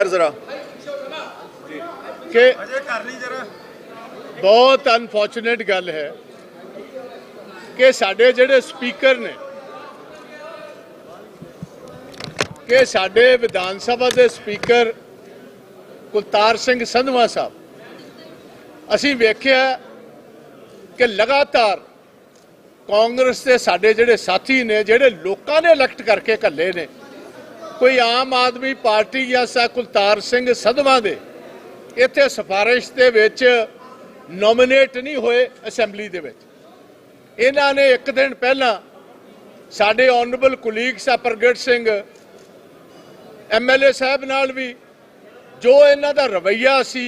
ਜ਼ਰਾ। ਕਿ ਅਜੇ ਕਰ ਲਈ ਜਰਾ। ਬਹੁਤ ਅਨਫੋਰਚੂਨੇਟ ਗੱਲ ਹੈ ਕਿ ਸਾਡੇ ਜਿਹੜੇ ਸਪੀਕਰ ਨੇ ਕਿ ਸਾਡੇ ਵਿਧਾਨ ਸਭਾ ਦੇ ਸਪੀਕਰ ਕੁਲਤਾਰ ਸਿੰਘ ਸੰਧਵਾ ਸਾਹਿਬ ਅਸੀਂ ਵੇਖਿਆ ਕਿ ਲਗਾਤਾਰ ਕਾਂਗਰਸ ਦੇ ਸਾਡੇ ਜਿਹੜੇ ਸਾਥੀ ਨੇ ਜਿਹੜੇ ਲੋਕਾਂ ਨੇ ਇਲੈਕਟ ਕਰਕੇ ਘੱਲੇ ਨੇ ਕੋਈ ਆਮ ਆਦਮੀ ਪਾਰਟੀ ਜਾਂ ਸਾ ਕੁਲਤਾਰ ਸਿੰਘ ਸੰਧਵਾ ਦੇ ਇੱਥੇ ਸਿਫਾਰਿਸ਼ ਦੇ ਵਿੱਚ ਨੋਮੀਨੇਟ ਨਹੀਂ ਹੋਏ ਅਸੈਂਬਲੀ ਦੇ ਵਿੱਚ। ਇਹਨਾਂ ਨੇ ਇੱਕ ਦਿਨ ਪਹਿਲਾਂ ਸਾਡੇ ਆਨਰੇਬਲ ਕੁਲੀਗ ਸਾ ਪ੍ਰਗਟ ਸਿੰਘ ਐਮਐਲਏ ਸਾਹਿਬ ਨਾਲ ਵੀ ਜੋ ਇਹਨਾਂ ਦਾ ਰਵਈਆ ਸੀ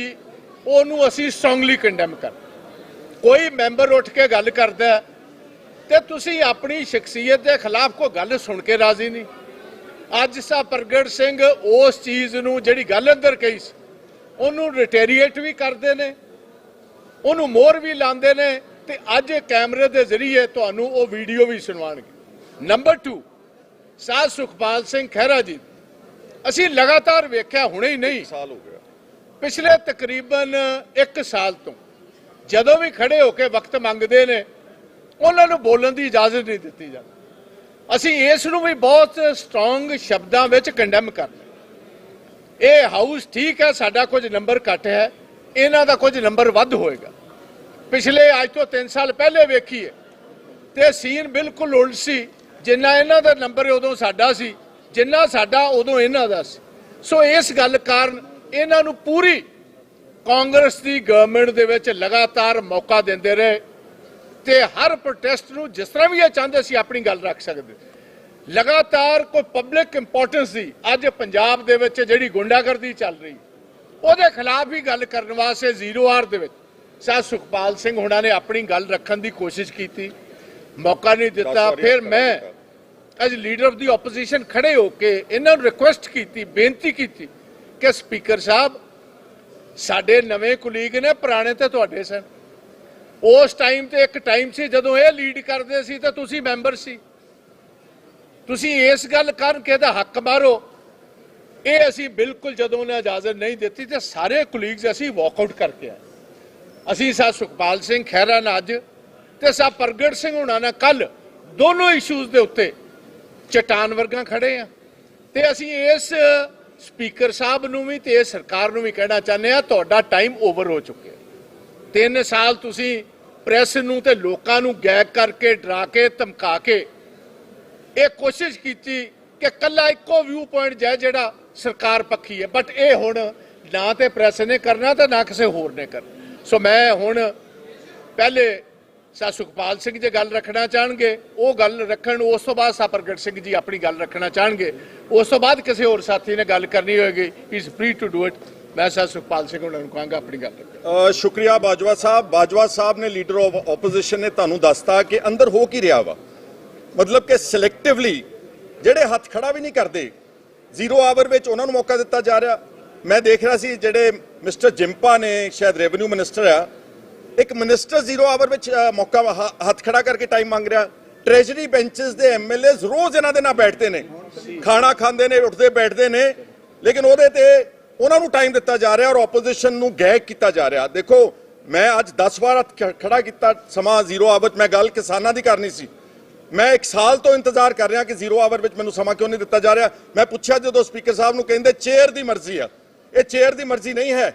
ਉਹਨੂੰ ਅਸੀਂ ਸਟਰੋਂਗਲੀ ਕੰਡੈਮ ਕਰ। ਕੋਈ ਮੈਂਬਰ ਉੱਠ ਕੇ ਗੱਲ ਕਰਦਾ ਹੈ, ਤੇ ਤੁਸੀਂ ਆਪਣੀ ਸ਼ਖਸੀਅਤ ਦੇ ਖਿਲਾਫ ਕੋਈ ਗੱਲ ਸੁਣ ਕੇ ਰਾਜ਼ੀ ਨਹੀਂ। ਅੱਜ ਸਾ ਪ੍ਰਗਟ ਸਿੰਘ ਉਸ ਚੀਜ਼ ਨੂੰ ਜਿਹੜੀ ਗੱਲ ਅੰਦਰ ਕਹੀ ਸੀ ਉਹਨੂੰ ਰਿਟੇਰੀਏਟ ਵੀ ਕਰਦੇ ਨੇ ਉਹਨੂੰ ਮੋਹਰ ਵੀ ਲਾਉਂਦੇ ਨੇ ਤੇ ਅੱਜ ਕੈਮਰੇ ਦੇ ਜ਼ਰੀਏ ਤੁਹਾਨੂੰ ਉਹ ਵੀਡੀਓ ਵੀ ਸੁਣਵਾਉਣਗੇ। ਨੰਬਰ 2 ਸਾਧ ਸੁਖਪਾਲ ਸਿੰਘ ਖਹਿਰਾ ਜੀ ਅਸੀਂ ਲਗਾਤਾਰ ਵੇਖਿਆ ਹੁਣੇ ਹੀ ਨਹੀਂ। ਸਾਲ ਹੋ ਗਿਆ। ਪਿਛਲੇ ਤਕਰੀਬਨ 1 ਸਾਲ ਤੋਂ ਜਦੋਂ ਵੀ ਖੜੇ ਹੋ ਕੇ ਵਕਤ ਮੰਗਦੇ ਨੇ ਉਹਨਾਂ ਨੂੰ ਬੋਲਣ ਦੀ ਇਜਾਜ਼ਤ ਨਹੀਂ ਦਿੱਤੀ ਜਾਂਦੀ। ਅਸੀਂ ਇਸ ਨੂੰ ਵੀ ਬਹੁਤ ਸਟਰੋਂਗ ਸ਼ਬਦਾਂ ਵਿੱਚ ਕੰਡੈਮ ਕਰਦੇ ਇਹ ਹਾਊਸ ਠੀਕ ਹੈ, ਸਾਡਾ ਕੁਝ ਨੰਬਰ ਘੱਟ ਹੈ, ਇਹਨਾਂ ਦਾ ਕੁਝ ਨੰਬਰ ਵੱਧ ਹੋਏਗਾ। ਪਿਛਲੇ ਅੱਜ ਤੋਂ 3 ਸਾਲ ਪਹਿਲੇ ਵੇਖੀਏ, ਤੇ ਸੀਨ ਬਿਲਕੁਲ ਉਲਟ ਸੀ। ਜਿੰਨਾ ਇਹਨਾਂ ਦਾ ਨੰਬਰ ਉਦੋਂ ਸਾਡਾ ਸੀ, ਜਿੰਨਾ ਸਾਡਾ ਉਦੋਂ ਇਹਨਾਂ ਦਾ ਸੀ। ਸੋ ਇਸ ਗੱਲ ਕਾਰਨ ਇਹਨਾਂ ਨੂੰ ਪੂਰੀ ਕਾਂਗਰਸ ਦੀ ਗਵਰਨਮੈਂਟ ਦੇ ਵਿੱਚ ਲਗਾਤਾਰ ਮੌਕਾ ਦਿੰਦੇ ਰਹੇ। ਤੇ ਹਰ ਪ੍ਰੋਟੈਸਟ ਨੂੰ ਜਿਸ ਤਰ੍ਹਾਂ ਵੀ ਇਹ ਚਾਹੁੰਦੇ ਸੀ ਆਪਣੀ ਗੱਲ ਰੱਖ ਸਕਦੇ। ਲਗਾਤਾਰ ਕੋਈ ਪਬਲਿਕ ਇੰਪੋਰਟੈਂਸ ਦੀ ਅੱਜ ਪੰਜਾਬ ਦੇ ਵਿੱਚ ਜਿਹੜੀ ਗੁੰਡਾਗਰਦੀ ਚੱਲ ਰਹੀ ਉਹਦੇ ਖਿਲਾਫ ਵੀ ਗੱਲ ਕਰਨ ਵਾਸਤੇ ਜ਼ੀਰੋ ਆਰ ਦੇ ਵਿੱਚ। ਸਾਹ ਸੁਖਪਾਲ ਸਿੰਘ ਹੁਣਾਂ ਨੇ ਆਪਣੀ ਗੱਲ ਰੱਖਣ ਦੀ ਕੋਸ਼ਿਸ਼ ਕੀਤੀ ਮੌਕਾ ਨਹੀਂ ਦਿੱਤਾ। ਫਿਰ ਮੈਂ। As leader of the opposition ਖੜੇ ਹੋ ਕੇ ਇਹਨਾਂ ਨੂੰ ਰਿਕੁਐਸਟ ਕੀਤੀ ਬੇਨਤੀ ਕੀਤੀ ਕਿ ਸਪੀਕਰ ਸਾਹਿਬ ਸਾਡੇ ਨਵੇਂ ਕੁਲੀਗ ਨੇ ਪੁਰਾਣੇ ਤੇ ਤੁਹਾਡੇ ਸਨ। ਉਸ ਟਾਈਮ ਤੇ, ਇੱਕ ਟਾਈਮ ਸੀ ਜਦੋਂ ਇਹ ਲੀਡ ਕਰਦੇ ਸੀ ਤਾਂ ਤੁਸੀਂ ਮੈਂਬਰ ਸੀ। ਤੁਸੀਂ ਇਸ ਗੱਲ ਕਰਨ ਕਿ ਇਹਦਾ ਹੱਕ ਮਾਰੋ। ਇਹ ਅਸੀਂ ਬਿਲਕੁਲ ਜਦੋਂ ਉਹਨੇ ਇਜਾਜ਼ਤ ਨਹੀਂ ਦਿੱਤੀ ਤੇ ਸਾਰੇ ਕੁਲੀਗਸ ਅਸੀਂ ਵਾਕਆਊਟ ਕਰਕੇ ਆਏ। ਅਸੀਂ ਸਾ ਸੁਖਪਾਲ ਸਿੰਘ ਖਹਿਰਾ ਨਾਲ ਅੱਜ ਤੇ ਸਾ ਪ੍ਰਗਟ ਸਿੰਘ ਹੁਣਾ ਨਾਲ ਕੱਲ ਦੋਨੋਂ ਇਸ਼ੂਜ਼ ਦੇ ਉੱਤੇ ਚਟਾਨ ਵਰਗਾ ਖੜੇ ਆ। ਤੇ ਅਸੀਂ ਇਸ ਸਪੀਕਰ ਸਾਹਿਬ ਨੂੰ ਵੀ ਤੇ ਇਸ ਸਰਕਾਰ ਨੂੰ ਵੀ ਕਹਿਣਾ ਚਾਹੁੰਦੇ ਆ, ਤੁਹਾਡਾ ਟਾਈਮ ਓਵਰ ਹੋ ਚੁੱਕਿਆ। ਤਿੰਨ ਸਾਲ ਤੁਸੀਂ ਪ੍ਰੈਸ ਨੂੰ ਤੇ ਲੋਕਾਂ ਨੂੰ ਗੈਗ ਕਰਕੇ, ਡਰਾ ਕੇ, ਧਮਕਾ ਕੇ ਇਹ ਕੋਸ਼ਿਸ਼ ਕੀਤੀ ਕਿ ਕੱਲਾ ਇੱਕੋ ਵਿਊ ਪੁਆਇੰਟ ਜੈ ਜਿਹੜਾ ਸਰਕਾਰ ਪੱਖੀ ਹੈ। ਬਟ ਇਹ ਹੁਣ ਨਾ ਤੇ ਪ੍ਰੈਸ ਨੇ ਕਰਨਾ ਤੇ ਨਾ ਕਿਸੇ ਹੋਰ ਨੇ ਕਰਨਾ। ਸੋ ਮੈਂ ਹੁਣ ਪਹਿਲੇ ਸਾ ਸੁਖਪਾਲ ਸਿੰਘ ਜੇ ਗੱਲ ਰੱਖਣਾ ਚਾਹਣਗੇ, ਉਹ ਗੱਲ ਰੱਖਣ, ਉਸ ਤੋਂ ਬਾਅਦ ਸਾ ਪ੍ਰਗਟ ਸਿੰਘ ਜੀ ਆਪਣੀ ਗੱਲ ਰੱਖਣਾ ਚਾਹਣਗੇ। ਉਸ ਤੋਂ ਬਾਅਦ ਕਿਸੇ ਹੋਰ ਸਾਥੀ ਨੇ ਗੱਲ ਕਰਨੀ ਹੋਏਗੀ। Is free to do it ਮੈਂ ਸਾ ਸੁਖਪਾਲ ਸਿੰਘ ਉਹਨਾਂ ਨੂੰ ਕਹਾਂਗਾ ਆਪਣੀ ਗੱਲ ਸ਼ੁਕਰੀਆ ਬਾਜਵਾ ਸਾਹਿਬ। ਬਾਜਵਾ ਸਾਹਿਬ ਨੇ ਲੀਡਰ ਆਫ ਆਪੋਜੀਸ਼ਨ ਨੇ ਤੁਹਾਨੂੰ ਦੱਸਤਾ ਕਿ ਅੰਦਰ ਹੋ ਕੀ ਰਿਹਾ ਵਾ। ਮਤਲਬ ਕਿ ਸਿਲੈਕਟਿਵਲੀ ਜਿਹੜੇ ਹੱਥ ਖੜਾ ਵੀ ਨਹੀਂ ਕਰਦੇ ਜ਼ੀਰੋ ਆਵਰ ਵਿੱਚ ਉਹਨਾਂ ਨੂੰ ਮੌਕਾ ਦਿੱਤਾ ਜਾ ਰਿਹਾ। ਮੈਂ ਦੇਖ ਰਿਹਾ ਸੀ ਜਿਹੜੇ ਮਿਸਟਰ ਜਿੰਪਾ ਨੇ, ਸ਼ਾਇਦ ਰੈਵਨਿਊ ਮਿਨਿਸਟਰ ਆ, ਇੱਕ ਮਿਨਿਸਟਰ ਜ਼ੀਰੋ ਆਵਰ ਵਿੱਚ ਮੌਕਾ ਹੱਥ ਖੜਾ ਕਰਕੇ ਟਾਈਮ ਮੰਗ ਰਿਹਾ। ਟ੍ਰੈਜਰੀ ਬੈਂਚਸ ਦੇ ਐਮਐਲਏਜ਼ ਰੋਜ਼ ਇਹਨਾਂ ਦੇ ਨਾਲ ਬੈਠਦੇ ਨੇ। ਖਾਣਾ ਖਾਂਦੇ ਨੇ, ਉੱਠਦੇ ਬੈਠਦੇ ਨੇ, ਲੇਕਿਨ ਉਹਦੇ ਤੇ ਉਹਨਾਂ ਨੂੰ ਟਾਈਮ ਦਿੱਤਾ ਜਾ ਰਿਹਾ ਔਰ ਆਪੋਜੀਸ਼ਨ ਨੂੰ ਗੈਗ ਕੀਤਾ ਜਾ ਰਿਹਾ। ਦੇਖੋ, ਮੈਂ ਅੱਜ 10 ਵਾਰ ਹੱਥ ਖੜਾ ਕੀਤਾ ਸਮਾਂ ਜ਼ੀਰੋ ਆਵਰ 'ਚ ਮੈਂ ਗੱਲ ਕਿਸਾਨਾਂ ਦੀ ਕਰਨੀ ਸੀ। ਮੈਂ ਇੱਕ ਸਾਲ ਤੋਂ ਇੰਤਜ਼ਾਰ ਕਰ ਰਿਹਾ ਕਿ ਜ਼ੀਰੋ ਆਵਰ ਵਿੱਚ ਮੈਨੂੰ ਸਮਾਂ ਕਿਉਂ ਨਹੀਂ ਦਿੱਤਾ ਜਾ ਰਿਹਾ। ਮੈਂ ਪੁੱਛਿਆ ਜਦੋਂ ਸਪੀਕਰ ਸਾਹਿਬ ਨੂੰ ਕਹਿੰਦੇ ਚੇਅਰ ਦੀ ਮਰਜ਼ੀ ਆ। ਇਹ ਚੇਅਰ ਦੀ ਮਰਜ਼ੀ ਨਹੀਂ ਹੈ।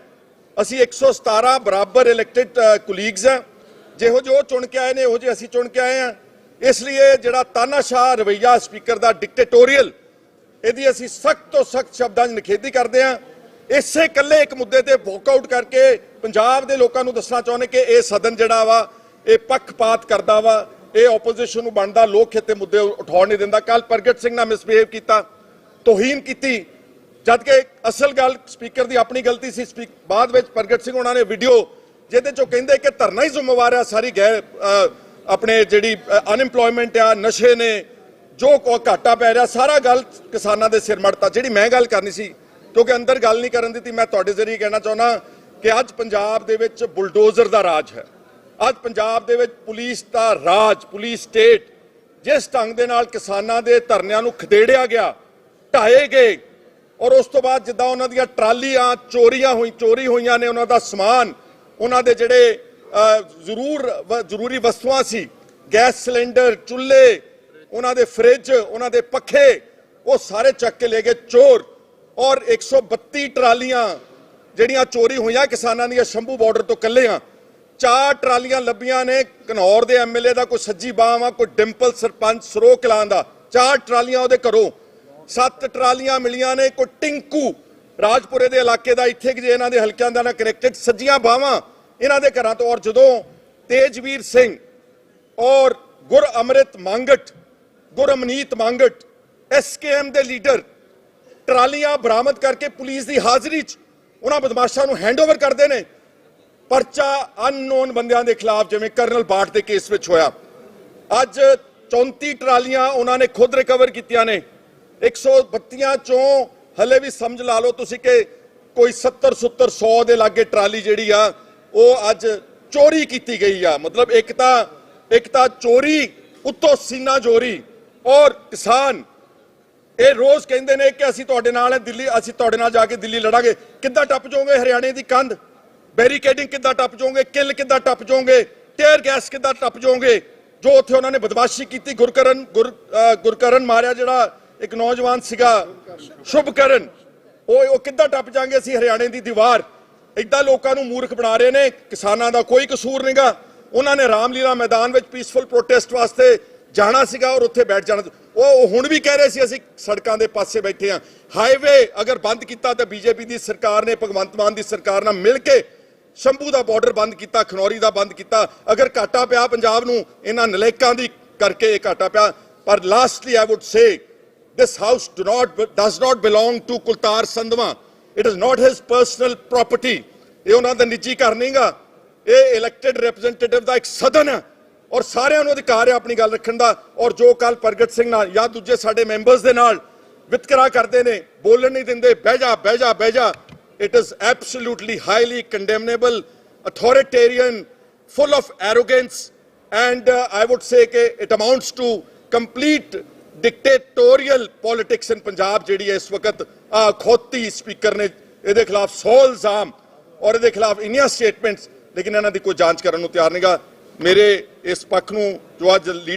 ਅਸੀਂ 117 ਬਰਾਬਰ ਇਲੈਕਟਿਡ ਕੁਲੀਗਸ ਆ। ਜਿਹੋ ਜੋ ਚੁਣ ਕੇ ਆਏ ਨੇ, ਇਹੋ ਜਿਹੇ ਅਸੀਂ ਚੁਣ ਕੇ ਆਏ ਆ। ਇਸ ਲਈ ਜਿਹੜਾ ਤਾਨਾਸ਼ਾਹ ਰਵਈਆ ਸਪੀਕਰ ਦਾ ਡਿਕਟੇਟੋਰੀਅਲ ਇਹਦੀ ਅਸੀਂ ਸਖਤ ਤੋਂ ਸਖਤ ਸ਼ਬਦਾਂ 'ਚ ਨਿਖੇਧੀ ਕਰਦੇ ਹਾਂ ਇਸੇ ਇਕੱਲੇ ਇੱਕ ਮੁੱਦੇ ਤੇ ਵੋਕਆਊਟ ਕਰਕੇ ਪੰਜਾਬ ਦੇ ਲੋਕਾਂ ਨੂੰ ਦੱਸਣਾ ਚਾਹੁੰਦੇ ਕਿ ਇਹ ਸਦਨ ਜਿਹੜਾ ਵਾ, ਇਹ ਪੱਖਪਾਤ ਕਰਦਾ ਵਾ, ਇਹ ਆਪੋਜੀਸ਼ਨ ਨੂੰ ਬਣਦਾ, ਲੋਕ ਹਿੱਤੇ ਮੁੱਦੇ ਉਠਾਉਣ ਨਹੀਂ ਦਿੰਦਾ। ਕੱਲ ਪ੍ਰਗਟ ਸਿੰਘ ਨਾਲ ਮਿਸਬਿਹੇਵ ਕੀਤਾ, ਤੋਹੀਨ ਕੀਤੀ। ਜਦ ਕਿ ਅਸਲ ਗੱਲ ਸਪੀਕਰ ਦੀ ਆਪਣੀ ਗਲਤੀ ਸੀ ਸਪੀਕ ਬਾਅਦ ਵਿੱਚ ਪ੍ਰਗਟ ਸਿੰਘ ਉਹਨਾਂ ਨੇ ਵੀਡੀਓ ਜਿਹਦੇ ਚੋਂ ਕਹਿੰਦੇ ਕਿ ਧਰਨਾ ਹੀ ਜ਼ਿੰਮੇਵਾਰ ਆ, ਸਾਰੀ ਗੈਰ ਆਪਣੇ ਜਿਹੜੀ ਅਨਐਮਪਲੋਇਮੈਂਟ ਆ, ਨਸ਼ੇ ਨੇ, ਜੋ ਕੋ ਘਾਟਾ ਪੈ ਰਿਹਾ, ਸਾਰਾ ਗੱਲ ਕਿਸਾਨਾਂ ਦੇ ਸਿਰ ਮੜਤਾ। ਜਿਹੜੀ ਮੈਂ ਗੱਲ ਕਰਨੀ ਸੀ ਕਿਉਂਕਿ ਅੰਦਰ ਗੱਲ ਨਹੀਂ ਕਰਨ ਦਿੱਤੀ, ਮੈਂ ਤੁਹਾਡੇ ਜ਼ਰੀਏ ਕਹਿਣਾ ਚਾਹੁੰਦਾ ਕਿ ਅੱਜ ਪੰਜਾਬ ਦੇ ਵਿੱਚ ਬੁਲਡੋਜ਼ਰ ਦਾ ਰਾਜ ਹੈ। ਅੱਜ ਪੰਜਾਬ ਦੇ ਵਿੱਚ ਪੁਲਿਸ ਦਾ ਰਾਜ, ਪੁਲਿਸ ਸਟੇਟ, ਜਿਸ ਢੰਗ ਦੇ ਨਾਲ ਕਿਸਾਨਾਂ ਦੇ ਧਰਨਿਆਂ ਨੂੰ ਖਦੇੜਿਆ ਗਿਆ, ਢਾਏ ਗਏ, ਔਰ ਉਸ ਤੋਂ ਬਾਅਦ ਜਿੱਦਾਂ ਉਹਨਾਂ ਦੀਆਂ ਟਰਾਲੀਆਂ, ਚੋਰੀਆਂ ਹੋਈ, ਚੋਰੀ ਹੋਈਆਂ ਨੇ ਉਹਨਾਂ ਦਾ ਸਮਾਨ, ਉਹਨਾਂ ਦੇ ਜਿਹੜੇ ਜ਼ਰੂਰ ਜ਼ਰੂਰੀ ਵਸਤੂਆਂ ਸੀ, ਗੈਸ ਸਿਲੰਡਰ, ਚੁੱਲ੍ਹੇ, ਉਹਨਾਂ ਦੇ ਫ੍ਰਿਜ, ਉਹਨਾਂ ਦੇ ਪੱਖੇ, ਉਹ ਸਾਰੇ ਚੱਕ ਕੇ ਲੈ ਗਏ ਚੋਰ। ਔਰ 132 ਟਰਾਲੀਆਂ ਜਿਹੜੀਆਂ ਚੋਰੀ ਹੋਈਆਂ ਕਿਸਾਨਾਂ ਦੀਆਂ ਸ਼ੰਭੂ ਬਾਰਡਰ ਤੋਂ ਕੱਲਿਆਂ ਚਾਰ ਟਰਾਲੀਆਂ ਲੱਭੀਆਂ ਨੇ, ਘਨੌਰ ਦੇ ਐਮਐਲਏ ਦਾ, ਕੋਈ ਸੱਜੀ ਬਾਹ ਆ ਕੋਈ ਡਿੰਪਲ, ਸਰਪੰਚ ਸਰੋ ਕਲਾਂ ਦਾ। ਚਾਰ ਟਰਾਲੀਆਂ ਉਹਦੇ ਘਰੋਂ। ਸੱਤ ਟਰਾਲੀਆਂ ਮਿਲੀਆਂ ਨੇ, ਕੋਈ ਟਿੰਕੂ ਰਾਜਪੁਰੇ ਦੇ ਇਲਾਕੇ ਦਾ, ਇੱਥੇ ਕਿ ਜੇ ਇਹਨਾਂ ਦੇ ਹਲਕਿਆਂ ਦਾ ਨਾ ਕਨੈਕਟਡ ਸੱਜੀਆਂ ਬਾਹਾਂ ਇਹਨਾਂ ਦੇ ਘਰਾਂ ਤੋਂ। ਔਰ ਜਦੋਂ ਤੇਜਵੀਰ ਸਿੰਘ ਔਰ ਗੁਰ ਅੰਮ੍ਰਿਤ ਮੰਗਟ ਗੁਰਮਨੀਤ ਮੰਗਟ ਐਸਕੇਐਮ ਦੇ ਲੀਡਰ ਟਰਾਲੀਆਂ ਬਰਾਮਦ ਕਰਕੇ ਪੁਲਿਸ ਦੀ ਹਾਜ਼ਰੀ 'ਚ ਉਹਨਾਂ ਬਦਮਾਸ਼ਾਂ ਨੂੰ ਹੈਂਡਓਵਰ ਕਰਦੇ ਨੇ। ਪਰਚਾ ਅਨਨੋਨ ਬੰਦਿਆਂ ਦੇ ਖਿਲਾਫ, ਜਿਵੇਂ ਕਰਨਲ ਬਾਟ ਦੇ ਕੇਸ ਵਿੱਚ ਹੋਇਆ। ਅੱਜ 34 ਟਰਾਲੀਆਂ ਉਹਨਾਂ ਨੇ ਖੁਦ ਰਿਕਵਰ ਕੀਤੀਆਂ ਨੇ। 132 ਚੋਂ ਹਲੇ ਵੀ ਸਮਝ ਲਾ ਲਓ ਤੁਸੀਂ ਕਿ ਕੋਈ 70 70 100 ਦੇ ਲਾਗੇ ਟਰਾਲੀ ਜਿਹੜੀ ਆ, ਉਹ ਅੱਜ ਚੋਰੀ ਕੀਤੀ ਗਈ ਆ। ਮਤਲਬ ਇੱਕ ਤਾਂ ਇੱਕ ਤਾਂ ਚੋਰੀ, ਉੱਤੋਂ ਸੀਨਾ ਚੋਰੀ ਔਰ ਕਿਸਾਨ ਇਹ ਰੋਜ਼ ਕਹਿੰਦੇ ਨੇ ਕਿ ਅਸੀਂ ਤੁਹਾਡੇ ਨਾਲ ਹੈ, ਦਿੱਲੀ ਅਸੀਂ ਤੁਹਾਡੇ ਨਾਲ ਜਾ ਕੇ ਦਿੱਲੀ ਲੜਾਂਗੇ। ਕਿੱਦਾਂ ਟੱਪ ਜਾਓਗੇ ਹਰਿਆਣੇ ਦੀ ਕੰਧ? ਬੈਰੀਕੇਡਿੰਗ ਕਿੱਦਾਂ ਟੱਪ ਜਾਓਗੇ? ਕਿੱਲ ਕਿੱਦਾਂ ਟੱਪ ਜਾਓਗੇ? ਟੇਅਰ ਗੈਸ ਕਿੱਦਾਂ ਟੱਪ ਜਾਓਗੇ? ਜੋ ਉੱਥੇ ਉਹਨਾਂ ਨੇ ਬਦਮਾਸ਼ੀ ਕੀਤੀ, ਗੁਰਕਰਨ ਗੁਰ ਗੁਰਕਰਨ ਮਾਰਿਆ ਜਿਹੜਾ ਇੱਕ ਨੌਜਵਾਨ ਸੀਗਾ, ਸ਼ੁਭਕਰਨ। ਉਹ ਉਹ ਕਿੱਦਾਂ ਟੱਪ ਜਾਾਂਗੇ ਅਸੀਂ ਹਰਿਆਣੇ ਦੀ ਦੀਵਾਰ? ਇਦਾਂ ਲੋਕਾਂ ਨੂੰ ਮੂਰਖ ਬਣਾ ਰਹੇ ਨੇ, ਕਿਸਾਨਾਂ ਦਾ ਕੋਈ ਕਸੂਰ ਨਹੀਂਗਾ ਉਹਨਾਂ ਨੇ ਰਾਮਲੀਲਾ ਮੈਦਾਨ ਵਿੱਚ ਪੀਸਫੁਲ ਪ੍ਰੋਟੈਸਟ ਵਾਸਤੇ ਜਾਣਾ ਸੀਗਾ ਔਰ ਉੱਥੇ ਬੈਠ ਜਾਣਾ ਉਹ ਹੁਣ ਵੀ ਕਹਿ ਰਹੇ ਸੀ, ਅਸੀਂ ਸੜਕਾਂ ਦੇ ਪਾਸੇ ਬੈਠੇ ਆ ਹਾਈਵੇ ਅਗਰ ਬੰਦ ਕੀਤਾ ਤਾਂ ਬੀਜੇਪੀ ਦੀ ਸਰਕਾਰ ਨੇ, ਭਗਵੰਤ ਮਾਨ ਦੀ ਸਰਕਾਰ ਨਾਲ ਮਿਲ ਕੇ ਸ਼ੰਭੂ ਦਾ ਬਾਰਡਰ ਬੰਦ ਕੀਤਾ, ਖਨੌਰੀ ਦਾ ਬੰਦ ਕੀਤਾ। ਅਗਰ ਘਾਟਾ ਪਿਆ ਪੰਜਾਬ ਨੂੰ, ਇਹਨਾਂ ਨਲੇਕਾਂ ਦੀ ਕਰਕੇ ਇਹ ਘਾਟਾ ਪਿਆ। ਪਰ lastly I would say this house do not does not belong to Kultar Sandhwan it is not his personal property. ਇਹ ਉਹਨਾਂ ਦਾ ਨਿੱਜੀ ਘਰ ਨਹੀਂਗਾ ਇਹ ਇਲੈਕਟਿਡ ਰਿਪਰੈਜ਼ੈਂਟੇਟਿਵ ਦਾ ਇੱਕ ਸਦਨ ਹੈ। ਔਰ ਸਾਰਿਆਂ ਨੂੰ ਅਧਿਕਾਰ ਹੈ ਆਪਣੀ ਗੱਲ ਰੱਖਣ ਦਾ ਔਰ ਜੋ ਕੱਲ ਪ੍ਰਗਟ ਸਿੰਘ ਨਾਲ ਜਾਂ ਦੂਜੇ ਸਾਡੇ ਮੈਂਬਰਸ ਦੇ ਨਾਲ ਵਿਤਕਰਾ ਕਰਦੇ ਨੇ, ਬੋਲਣ ਨਹੀਂ ਦਿੰਦੇ, ਬਹਿ ਜਾ ਬਹਿ ਜਾ ਬਹਿ ਜਾ। It is absolutely highly condemnable authoritarian full of arrogance and I I say say ਕਿ it amounts to complete dictatorial politics in Punjab ਜਿਹੜੀ ਹੈ ਇਸ ਵਕਤ ਆ ਖੋਤੀ ਸਪੀਕਰ ਨੇ ਇਹਦੇ ਖਿਲਾਫ 100 ਇਲਜ਼ਾਮ ਔਰ ਇਹਦੇ ਖਿਲਾਫ ਇੰਨੀਆਂ ਸਟੇਟਮੈਂਟਸ ਲੇਕਿਨ ਇਹਨਾਂ ਦੀ ਕੋਈ ਜਾਂਚ ਕਰਨ ਨੂੰ ਤਿਆਰ ਨਹੀਂਗਾ ਮੇਰੇ ਇਸ ਪੱਖ ਨੂੰ ਜੋ ਅੱਜ ਲੀਡਰ